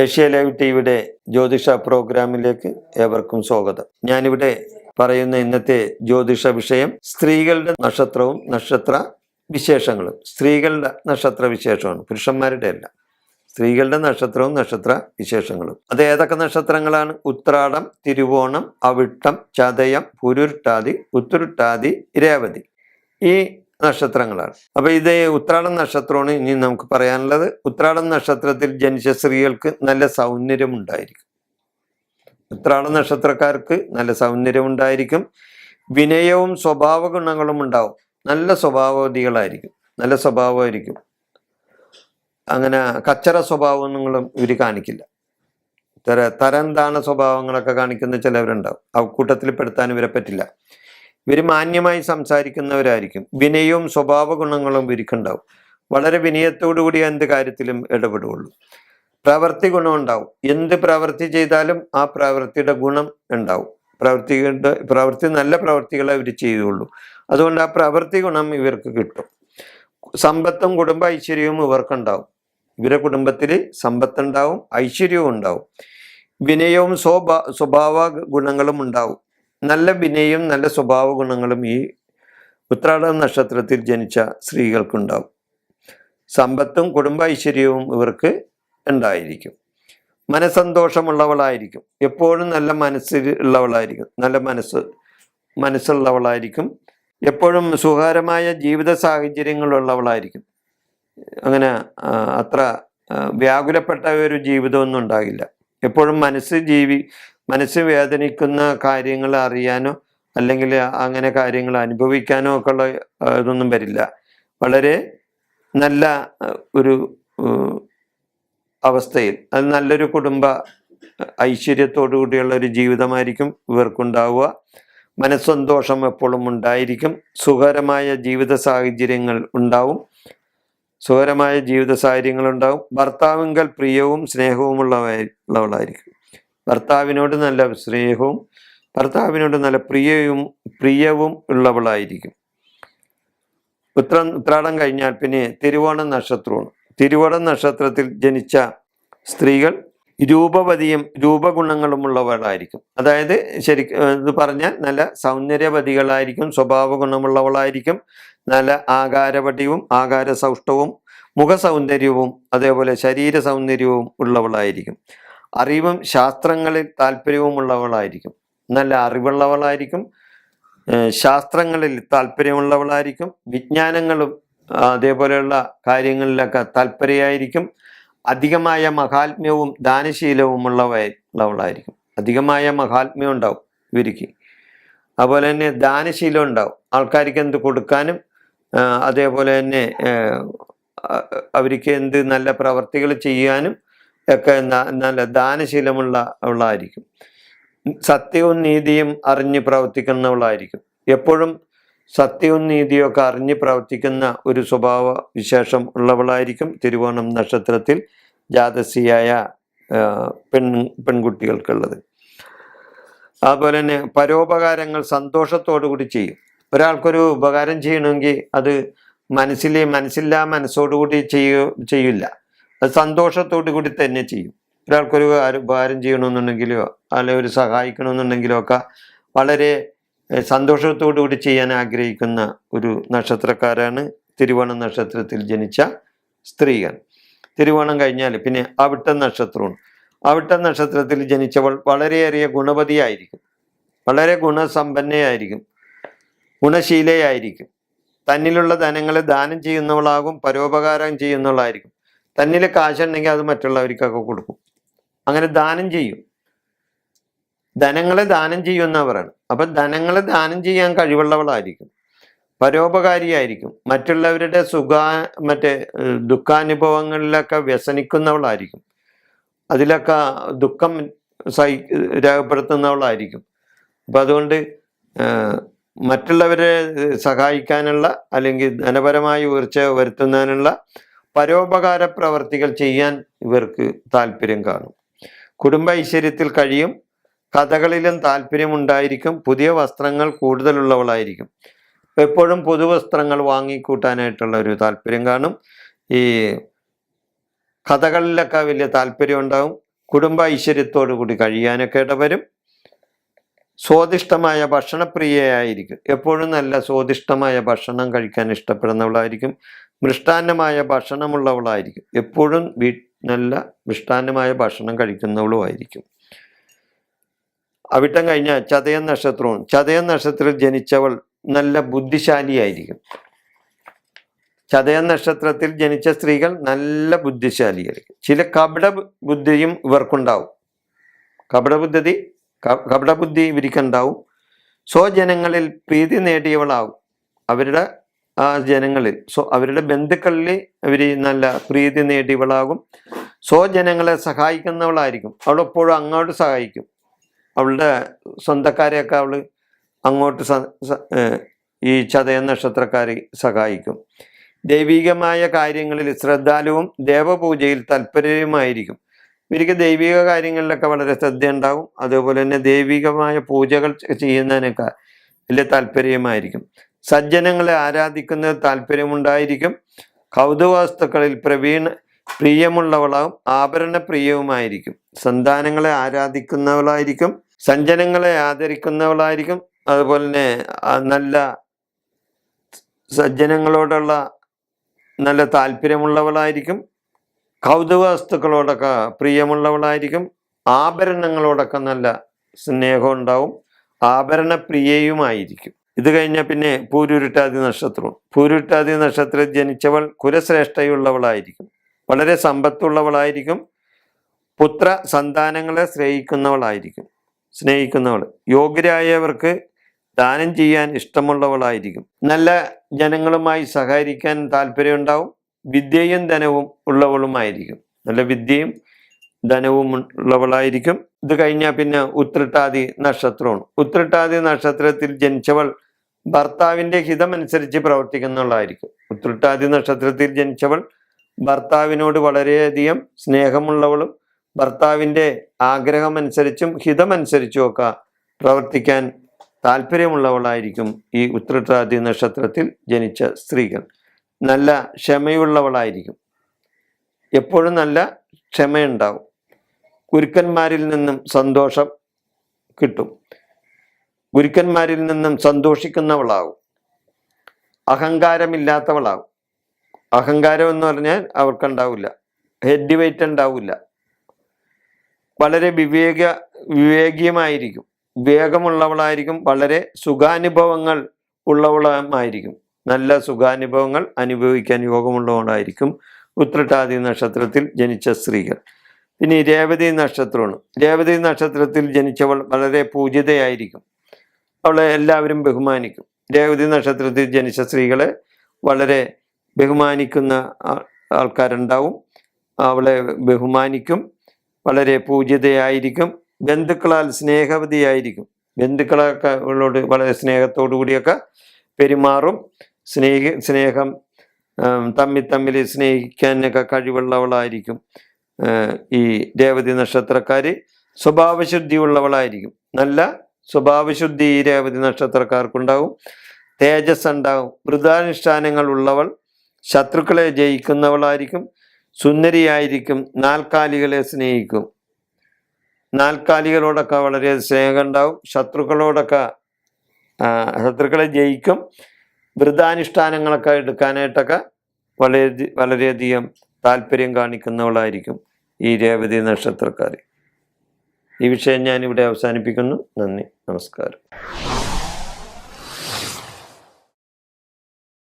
Asia live ടിവിയുടെ ജ്യോതിഷ പ്രോഗ്രാമിലേക്ക് ഏവർക്കും സ്വാഗതം. ഞാനിവിടെ പറയുന്ന ഇന്നത്തെ ജ്യോതിഷ വിഷയം സ്ത്രീകളുടെ നക്ഷത്രവും നക്ഷത്ര വിശേഷങ്ങളും. സ്ത്രീകളുടെ നക്ഷത്ര വിശേഷമാണ് പുരുഷന്മാരുടെ അല്ല. സ്ത്രീകളുടെ നക്ഷത്രവും നക്ഷത്ര വിശേഷങ്ങളും. അത് ഏതൊക്കെ നക്ഷത്രങ്ങളാണ്? ഉത്രാടം തിരുവോണം അവിട്ടം ചതയം പുരുട്ടാതി ഉത്തുരുട്ടാതി രേവതി. ഈ നക്ഷത്രങ്ങളാണ്. അപ്പൊ ഇത് ഉത്രാടം നക്ഷത്രമാണ് ഇനി നമുക്ക് പറയാനുള്ളത്. ഉത്രാടം നക്ഷത്രത്തിൽ ജനിച്ച സ്ത്രീകൾക്ക് നല്ല സൗന്ദര്യം ഉണ്ടായിരിക്കും ഉത്രാടം നക്ഷത്രക്കാർക്ക് നല്ല സൗന്ദര്യം ഉണ്ടായിരിക്കും വിനയവും സ്വഭാവ ഗുണങ്ങളും ഉണ്ടാവും. നല്ല സ്വഭാവവതികളായിരിക്കും നല്ല സ്വഭാവമായിരിക്കും. അങ്ങനെ കച്ചറ സ്വഭാവങ്ങളും ഇവർ കാണിക്കില്ല. തര തരം താണ സ്വഭാവങ്ങളൊക്കെ കാണിക്കുന്ന ചിലവരുണ്ടാവും. അവക്കൂട്ടത്തിൽ പെടുത്താൻ ഇവരെ പറ്റില്ല. ഇവർ മാന്യമായി സംസാരിക്കുന്നവരായിരിക്കും. വിനയവും സ്വഭാവ ഗുണങ്ങളും ഇവർക്കുണ്ടാവും. വളരെ വിനയത്തോടു കൂടി എന്ത് കാര്യത്തിലും ഇടപെടുകയുള്ളൂ. പ്രവൃത്തി ഗുണം ഉണ്ടാവും. എന്ത് പ്രവൃത്തി ചെയ്താലും ആ പ്രവൃത്തിയുടെ ഗുണം ഉണ്ടാവും. പ്രവൃത്തികളുടെ പ്രവൃത്തി നല്ല പ്രവൃത്തികളെ ഇവർ ചെയ്തുള്ളൂ അതുകൊണ്ട് ആ പ്രവൃത്തി ഗുണം ഇവർക്ക് കിട്ടും. സമ്പത്തും കുടുംബ ഐശ്വര്യവും ഇവർക്കുണ്ടാവും. ഇവരെ കുടുംബത്തിൽ സമ്പത്തുണ്ടാവും ഐശ്വര്യവും ഉണ്ടാവും. വിനയവും സ്വഭാ സ്വഭാവ ഗുണങ്ങളും ഉണ്ടാവും. നല്ല വിനയും നല്ല സ്വഭാവ ഗുണങ്ങളും ഈ ഉത്രാട നക്ഷത്രത്തിൽ ജനിച്ച സ്ത്രീകൾക്കുണ്ടാവും. സമ്പത്തും കുടുംബ ഐശ്വര്യവും ഇവർക്ക് ഉണ്ടായിരിക്കും. മനസ്സന്തോഷമുള്ളവളായിരിക്കും. എപ്പോഴും നല്ല മനസ്സിൽ ഉള്ളവളായിരിക്കും. നല്ല മനസ്സ് മനസ്സുള്ളവളായിരിക്കും. എപ്പോഴും സുഖകരമായ ജീവിത സാഹചര്യങ്ങളുള്ളവളായിരിക്കും അങ്ങനെ അത്ര വ്യാകുലപ്പെട്ട ഒരു ജീവിതമൊന്നും ഉണ്ടാകില്ല. എപ്പോഴും മനസ്സ് ജീവി മനസ്സ് വേദനിക്കുന്ന കാര്യങ്ങൾ അറിയാനോ അല്ലെങ്കിൽ അങ്ങനെ കാര്യങ്ങൾ അനുഭവിക്കാനോ ഒക്കെ ഉള്ള ഇതൊന്നും വരില്ല. വളരെ നല്ല ഒരു അവസ്ഥയിൽ അത് നല്ലൊരു കുടുംബ ഐശ്വര്യത്തോടു കൂടിയുള്ള ഒരു ജീവിതമായിരിക്കും ഇവർക്കുണ്ടാവുക. മനസ്സന്തോഷം എപ്പോഴും ഉണ്ടായിരിക്കും. സുഖകരമായ ജീവിത സാഹചര്യങ്ങൾ ഉണ്ടാവും. സുഖകരമായ ജീവിത സാഹചര്യങ്ങൾ ഉണ്ടാവും. ഭർത്താവിങ്കൽ പ്രിയവും സ്നേഹവും ഉള്ളവ- ഉള്ളവളായിരിക്കും. ഭർത്താവിനോട് നല്ല സ്നേഹവും ഭർത്താവിനോട് നല്ല പ്രിയവും പ്രിയവും ഉള്ളവളായിരിക്കും. ഉത്ര ഉത്രാടം കഴിഞ്ഞാൽ പിന്നെ തിരുവോണം നക്ഷത്രമാണ്. തിരുവോണം നക്ഷത്രത്തിൽ ജനിച്ച സ്ത്രീകൾ രൂപവതിയും രൂപഗുണങ്ങളും ഉള്ളവളായിരിക്കും. അതായത് ശരി ഇത് പറഞ്ഞാൽ നല്ല സൗന്ദര്യവതികളായിരിക്കും സ്വഭാവ ഗുണമുള്ളവളായിരിക്കും നല്ല ആകാരവടിയും ആകാര സൗഷ്ടവും മുഖസൗന്ദര്യവും അതേപോലെ ശരീര സൗന്ദര്യവും ഉള്ളവളായിരിക്കും. അറിവും ശാസ്ത്രങ്ങളിൽ താല്പര്യവുമുള്ളവളായിരിക്കും. നല്ല അറിവുള്ളവളായിരിക്കും ശാസ്ത്രങ്ങളിൽ താല്പര്യമുള്ളവളായിരിക്കും വിജ്ഞാനങ്ങളും അതേപോലെയുള്ള കാര്യങ്ങളിലൊക്കെ താല്പര്യമായിരിക്കും അധികമായ മഹാത്മ്യവും ദാനശീലവും ഉള്ളവ ഉള്ളവളായിരിക്കും. അധികമായ മഹാത്മ്യം ഉണ്ടാവും ഇവർക്ക്. അതുപോലെ തന്നെ ദാനശീലം ഉണ്ടാവും. ആൾക്കാർക്ക് എന്ത് കൊടുക്കാനും അതേപോലെ തന്നെ അവർക്ക് എന്ത് നല്ല പ്രവർത്തികൾ ചെയ്യാനും ഒക്കെ നല്ല ദാനശീലമുള്ള ഉള്ളതായിരിക്കും സത്യവും നീതിയും അറിഞ്ഞ് പ്രവർത്തിക്കുന്നവളായിരിക്കും. എപ്പോഴും സത്യവും നീതിയും ഒക്കെ അറിഞ്ഞ് പ്രവർത്തിക്കുന്ന ഒരു സ്വഭാവ വിശേഷം ഉള്ളവളായിരിക്കും തിരുവോണം നക്ഷത്രത്തിൽ ജാതസിയായ പെൺ പെൺകുട്ടികൾക്കുള്ളത്. അതുപോലെ തന്നെ പരോപകാരങ്ങൾ സന്തോഷത്തോടു കൂടി ചെയ്യും. ഒരാൾക്കൊരു ഉപകാരം ചെയ്യണമെങ്കിൽ അത് മനസ്സിലെ മനസ്സില്ലാ മനസ്സോടുകൂടി ചെയ്യൂ ചെയ്യില്ല. അത് സന്തോഷത്തോടു കൂടി തന്നെ ചെയ്യും. ഒരാൾക്കൊരു ഉപകാരം ചെയ്യണമെന്നുണ്ടെങ്കിലോ അല്ലെങ്കിൽ ഒരു സഹായിക്കണമെന്നുണ്ടെങ്കിലോ ഒക്കെ വളരെ സന്തോഷത്തോടു കൂടി ചെയ്യാൻ ആഗ്രഹിക്കുന്ന ഒരു നക്ഷത്രക്കാരാണ് തിരുവോണം നക്ഷത്രത്തിൽ ജനിച്ച സ്ത്രീകൾ. തിരുവോണം കഴിഞ്ഞാൽ പിന്നെ അവിട്ട നക്ഷത്രമാണ്. അവിട്ട നക്ഷത്രത്തിൽ ജനിച്ചവൾ വളരെയേറെ ഗുണപതിയായിരിക്കും. വളരെ ഗുണസമ്പന്നയായിരിക്കും. ഗുണശീലയായിരിക്കും. തന്നിലുള്ള ധനങ്ങളെ ദാനം ചെയ്യുന്നവളാകും പരോപകാരം ചെയ്യുന്നവളായിരിക്കും. തന്നിൽ കാശുണ്ടെങ്കിൽ അത് മറ്റുള്ളവർക്കൊക്കെ കൊടുക്കും. അങ്ങനെ ദാനം ചെയ്യും. ധനങ്ങളെ ദാനം ചെയ്യുന്നവരാണ് അപ്പൊ ധനങ്ങളെ ദാനം ചെയ്യാൻ കഴിവുള്ളവളായിരിക്കും. പരോപകാരിയായിരിക്കും. മറ്റുള്ളവരുടെ സുഖ മറ്റേ ദുഃഖാനുഭവങ്ങളിലൊക്കെ വ്യസനിക്കുന്നവളായിരിക്കും. അതിലൊക്കെ ദുഃഖം സഹി രേഖപ്പെടുത്തുന്നവളായിരിക്കും. അപ്പം അതുകൊണ്ട് മറ്റുള്ളവരെ സഹായിക്കാനുള്ള അല്ലെങ്കിൽ ധനപരമായി ഉയർച്ച വരുത്തുന്നതിനുള്ള പരോപകാര പ്രവർത്തികൾ ചെയ്യാൻ ഇവർക്ക് താല്പര്യം കാണും. കുടുംബ ഐശ്വര്യത്തിൽ കഴിയും. കഥകളിലും താല്പര്യമുണ്ടായിരിക്കും പുതിയ വസ്ത്രങ്ങൾ കൂടുതലുള്ളവളായിരിക്കും. എപ്പോഴും പുതുവസ്ത്രങ്ങൾ വാങ്ങിക്കൂട്ടാനായിട്ടുള്ള ഒരു താല്പര്യം കാണും. ഈ കഥകളിലൊക്കെ വലിയ താല്പര്യം ഉണ്ടാവും. കുടുംബ ഐശ്വര്യത്തോടു കൂടി കഴിയാനൊക്കെ ഇടവരും. സ്വാദിഷ്ടമായ ഭക്ഷണപ്രിയയായിരിക്കും. എപ്പോഴും നല്ല സ്വാദിഷ്ടമായ ഭക്ഷണം കഴിക്കാൻ ഇഷ്ടപ്പെടുന്നവളായിരിക്കും. മൃഷ്ടാന്നമായ ഭക്ഷണമുള്ളവളായിരിക്കും. എപ്പോഴും വീ നല്ല മൃഷ്ടാന്നമായ ഭക്ഷണം കഴിക്കുന്നവളുമായിരിക്കും. അവിട്ടം കഴിഞ്ഞ ചതയം നക്ഷത്രവും ചതയം നക്ഷത്രത്തിൽ ജനിച്ചവൾ നല്ല ബുദ്ധിശാലിയായിരിക്കും. ചതയം നക്ഷത്രത്തിൽ ജനിച്ച സ്ത്രീകൾ നല്ല ബുദ്ധിശാലിയായിരിക്കും. ചില കപട ബുദ്ധിയും ഇവർക്കുണ്ടാവും. കപടബുദ്ധി കപടബുദ്ധി ഇവർക്കുണ്ടാവും സ്വജനങ്ങളിൽ പ്രീതി നേടിയവളാവും. അവരുടെ ജനങ്ങളിൽ സോ അവരുടെ ബന്ധുക്കളിൽ അവർ നല്ല പ്രീതി നേടിയവളാകും ജനങ്ങളെ സഹായിക്കുന്നവളായിരിക്കും. അവൾ എപ്പോഴും അങ്ങോട്ട് സഹായിക്കും. അവളുടെ സ്വന്തക്കാരെയൊക്കെ അവൾ അങ്ങോട്ട് ഈ ചതയ നക്ഷത്രക്കാരെ സഹായിക്കും. ദൈവികമായ കാര്യങ്ങളിൽ ശ്രദ്ധാലുവും ദേവപൂജയിൽ തൽപരവുമായിരിക്കും ഇവർക്ക് ദൈവിക കാര്യങ്ങളിലൊക്കെ വളരെ ശ്രദ്ധയുണ്ടാവും. അതുപോലെ തന്നെ ദൈവികമായ പൂജകൾ ചെയ്യുന്നതിനൊക്കെ വലിയ താല്പര്യമായിരിക്കും. സജ്ജനങ്ങളെ ആരാധിക്കുന്നത് താല്പര്യമുണ്ടായിരിക്കും. കൗതുകവസ്തുക്കളിൽ പ്രവീണ പ്രിയമുള്ളവളാവും ആഭരണ പ്രിയവുമായിരിക്കും സന്താനങ്ങളെ ആരാധിക്കുന്നവളായിരിക്കും. സജ്ജനങ്ങളെ ആദരിക്കുന്നവളായിരിക്കും. അതുപോലെ തന്നെ നല്ല സജ്ജനങ്ങളോടുള്ള നല്ല താല്പര്യമുള്ളവളായിരിക്കും. കൗതുക വസ്തുക്കളോടൊക്കെ പ്രിയമുള്ളവളായിരിക്കും. ആഭരണങ്ങളോടൊക്കെ നല്ല സ്നേഹം ഉണ്ടാവും. ആഭരണ പ്രിയയുമായിരിക്കും ഇത് കഴിഞ്ഞാൽ പിന്നെ പൂരുരുട്ടാതി നക്ഷത്രവും പൂരുരുട്ടാതി നക്ഷത്രത്തിൽ ജനിച്ചവൾ കുലശ്രേഷ്ഠയുള്ളവളായിരിക്കും. വളരെ സമ്പത്തുള്ളവളായിരിക്കും. പുത്ര സന്താനങ്ങളെ സ്നേഹിക്കുന്നവളായിരിക്കും. സ്നേഹിക്കുന്നവൾ. യോഗ്യരായവർക്ക് ദാനം ചെയ്യാൻ ഇഷ്ടമുള്ളവളായിരിക്കും. നല്ല ജനങ്ങളുമായി സഹകരിക്കാൻ താല്പര്യമുണ്ടാവും. വിദ്യയും ധനവും ഉള്ളവളുമായിരിക്കും. നല്ല വിദ്യയും ധനവും ഉള്ളവളായിരിക്കും. ഇത് കഴിഞ്ഞാൽ പിന്നെ ഉത്രട്ടാതി നക്ഷത്രമാണ്. ഉത്രട്ടാതി നക്ഷത്രത്തിൽ ജനിച്ചവൾ ഭർത്താവിന്റെ ഹിതമനുസരിച്ച് പ്രവർത്തിക്കുന്നവളായിരിക്കും ഉത്രട്ടാതി നക്ഷത്രത്തിൽ ജനിച്ചവൾ ഭർത്താവിനോട് വളരെയധികം സ്നേഹമുള്ളവളും ഭർത്താവിന്റെ ആഗ്രഹമനുസരിച്ചും ഹിതമനുസരിച്ചും ഒക്കെ പ്രവർത്തിക്കാൻ താല്പര്യമുള്ളവളായിരിക്കും ഈ ഉത്രട്ടാതി നക്ഷത്രത്തിൽ ജനിച്ച സ്ത്രീകൾ. നല്ല ക്ഷമയുള്ളവളായിരിക്കും. എപ്പോഴും നല്ല ക്ഷമയുണ്ടാവും. കുരുക്കന്മാരിൽ നിന്നും സന്തോഷം കിട്ടും. ഗുരുക്കന്മാരിൽ നിന്നും സന്തോഷിക്കുന്നവളാവും. അഹങ്കാരമില്ലാത്തവളാവും. അഹങ്കാരം എന്ന് പറഞ്ഞാൽ അവർക്കുണ്ടാവില്ല. ഹെഡ് വെയിറ്റ് ഉണ്ടാവില്ല. വളരെ വിവേക വിവേകിയമായിരിക്കും. വിവേകമുള്ളവളായിരിക്കും. വളരെ സുഖാനുഭവങ്ങൾ ഉള്ളവളുമായിരിക്കും. നല്ല സുഖാനുഭവങ്ങൾ അനുഭവിക്കാൻ യോഗമുള്ളവളായിരിക്കും. ഉത്രട്ടാതി നക്ഷത്രത്തിൽ ജനിച്ച സ്ത്രീകൾ. പിന്നെ രേവതി നക്ഷത്രമാണ്. രേവതി നക്ഷത്രത്തിൽ ജനിച്ചവൾ വളരെ പൂജിതയായിരിക്കും. അവളെ എല്ലാവരും ബഹുമാനിക്കും. രേവതി നക്ഷത്രത്തിൽ ജനിച്ച സ്ത്രീകളെ വളരെ ബഹുമാനിക്കുന്ന ആൾക്കാരുണ്ടാവും. അവളെ ബഹുമാനിക്കും. വളരെ പൂജ്യതയായിരിക്കും. ബന്ധുക്കളാൽ സ്നേഹവതിയായിരിക്കും. ബന്ധുക്കളൊക്കെ അവളോട് വളരെ സ്നേഹത്തോടു കൂടിയൊക്കെ പെരുമാറും. സ്നേഹ സ്നേഹം തമ്മിൽ തമ്മിൽ സ്നേഹിക്കാനൊക്കെ കഴിവുള്ളവളായിരിക്കും. ഈ രേവതി നക്ഷത്രക്കാർ സ്വഭാവശുദ്ധിയുള്ളവളായിരിക്കും. നല്ല സ്വഭാവശുദ്ധി ഈ രേവതി നക്ഷത്രക്കാർക്കുണ്ടാവും. തേജസ് ഉണ്ടാവും വൃതാനുഷ്ഠാനങ്ങൾ ഉള്ളവൾ ശത്രുക്കളെ ജയിക്കുന്നവളായിരിക്കും. സുന്ദരിയായിരിക്കും. നാൽക്കാലികളെ സ്നേഹിക്കും. നാൽക്കാലികളോടൊക്കെ വളരെ സ്നേഹം ഉണ്ടാവും ശത്രുക്കളോടൊക്കെ ശത്രുക്കളെ ജയിക്കും. വൃതാനുഷ്ഠാനങ്ങളൊക്കെ എടുക്കാനായിട്ടൊക്കെ വളരെ വളരെയധികം താല്പര്യം കാണിക്കുന്നവളായിരിക്കും ഈ രേവതി നക്ഷത്രക്കാർ ഈ വിഷയം ഞാനിവിടെ അവസാനിപ്പിക്കുന്നു. നന്ദി. നമസ്കാരം.